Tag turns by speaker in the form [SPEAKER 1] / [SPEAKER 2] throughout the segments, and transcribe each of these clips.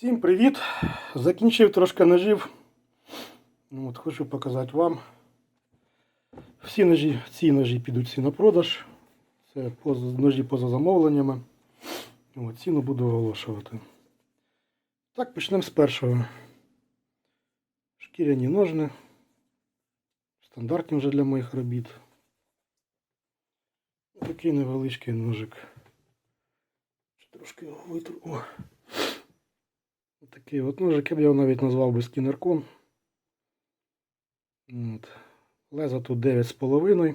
[SPEAKER 1] Всім привіт! Закінчив трошки ножів. Ну, От, хочу показати вам. Всі ножі, ці ножі підуть всі на продаж. Це поза, ножі поза замовленнями. От, ціну буду оголошувати. Так, почнемо з першого. Шкіряні ножни. Стандартні вже для моїх робіт. Такий невеличкий ножик. Трошки його витру. О. Такий от ножик, я б його навіть назвав би скінеркон. От. Лезо тут 9,5.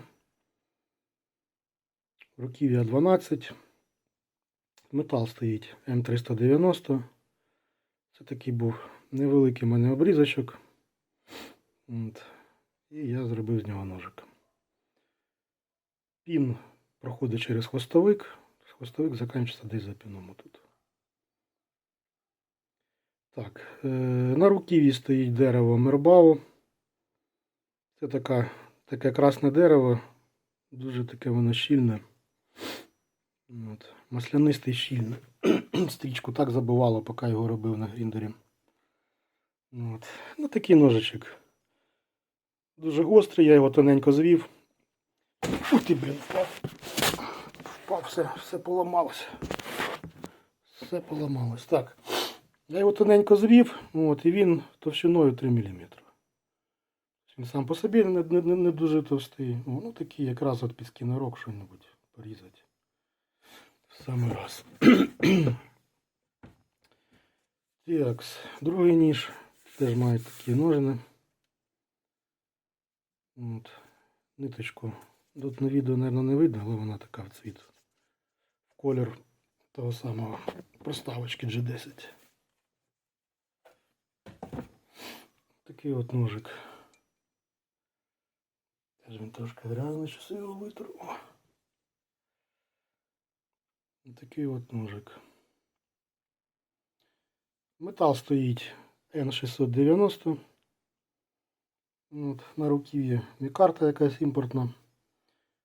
[SPEAKER 1] Руків'я 12. Метал стоїть М390. Це такий був невеликий в мене обрізочок. От. І я зробив з нього ножик. Пін проходить через хвостовик. Хвостовик закінчиться десь за піном тут. Так, е, на руків'ї стоїть дерево Мербау. Це така, таке красне дерево, дуже таке воно щільне. От. Маслянистий щільне. Стрічку так забивало, поки його робив на гріндері. От. Ну, такий ножичок. Дуже гострий, я його тоненько звів. Фу ти, блін, впав. Впав, все, все поламалося. Все поламалось. Так. Я його тоненько звів, от, і він товщиною 3 мм. Він сам по собі не, не, не, дуже товстий. О, Ну такий якраз от під скінерок що-небудь порізати. В самий раз. Так, другий ніж теж має такі ножни. От. Ниточку. Тут на відео, мабуть, не видно, але вона така в цвіт. В колір того самого проставочки G10. Такий от ножик. Теж він трошки грязний, щось його витру. Такий от ножик. Метал стоїть N690. От, на руків'ї мікарта якась імпортна.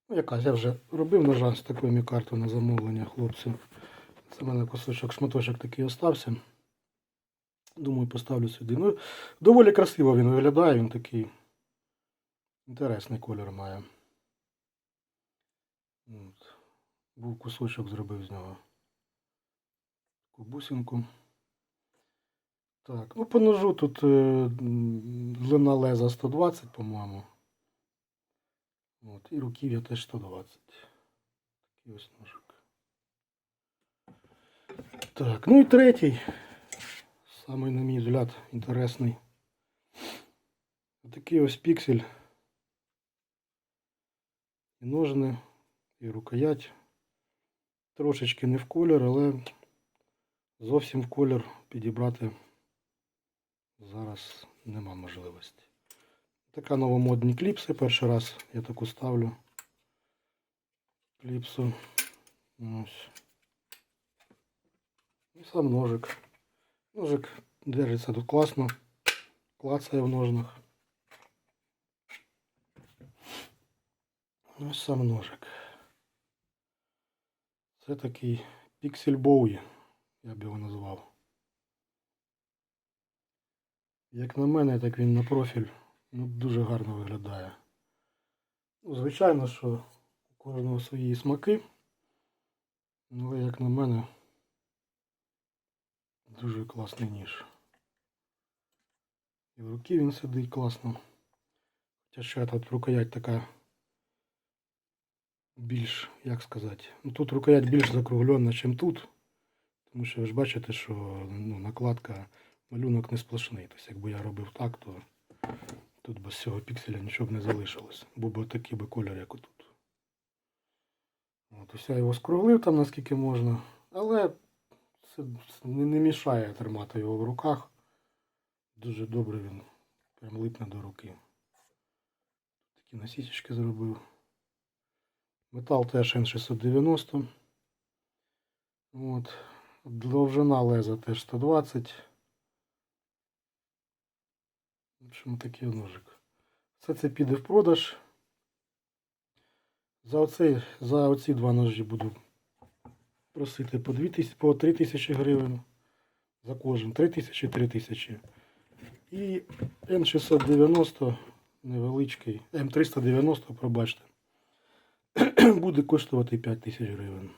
[SPEAKER 1] Ну, якась я вже робив ножа з такою мікартою на замовлення хлопців. Це в мене кусочок, шматочок такий остався. Думаю, поставлю сюди. Ну, доволі красиво він виглядає, він такий інтересний колір має. От. Був кусочок, зробив з нього таку бусинку. Так, ну по ножу тут е, длина леза 120, по-моєму. От, і руків'я теж 120. Такий ось ножик. Так, ну і третій. Самий, на мій взгляд, інтересний. Такий ось піксель. І ножни, і рукоять. Трошечки не в колір, але зовсім в колір підібрати зараз нема можливості. Така новомодні кліпси. Перший раз я таку ставлю. Кліпсу. Ось. І сам ножик. Ножик держиться тут класно. Клацає в ножнах. Ось сам ножик. Це такий піксель Боуї, я б його назвав. Як на мене, так він на профіль ну, дуже гарно виглядає. Ну, звичайно, що у кожного свої смаки. Але як на мене, дуже класний ніж. І в руки він сидить класно. Хоча ще тут рукоять така більш, як сказати, ну тут рукоять більш закруглена, ніж тут. Тому що ви ж бачите, що ну, накладка, малюнок не сплошний. Тобто, якби я робив так, то тут без цього пікселя нічого б не залишилось. Був би такий би колір, як отут. От, ось я його скруглив там наскільки можна, але це не, не мішає тримати його в руках. Дуже добре він прям липне до руки. Такі насічечки зробив. Метал теж N690. От. Довжина леза теж 120. В общем, такий ножик. Все це піде в продаж. За, оцей, за оці два ножі буду просити по 2 тисячі, по 3 тисячі гривень. За кожен 3 тисячі, 3 тисячі. І Н690 невеличкий, М390, пробачте, буде коштувати 5 тисяч гривень.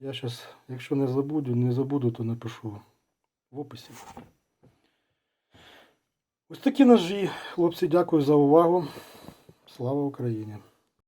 [SPEAKER 1] Я зараз, якщо не забуду, не забуду, то напишу в описі. Ось такі ножі. Хлопці, дякую за увагу. Слава Україні!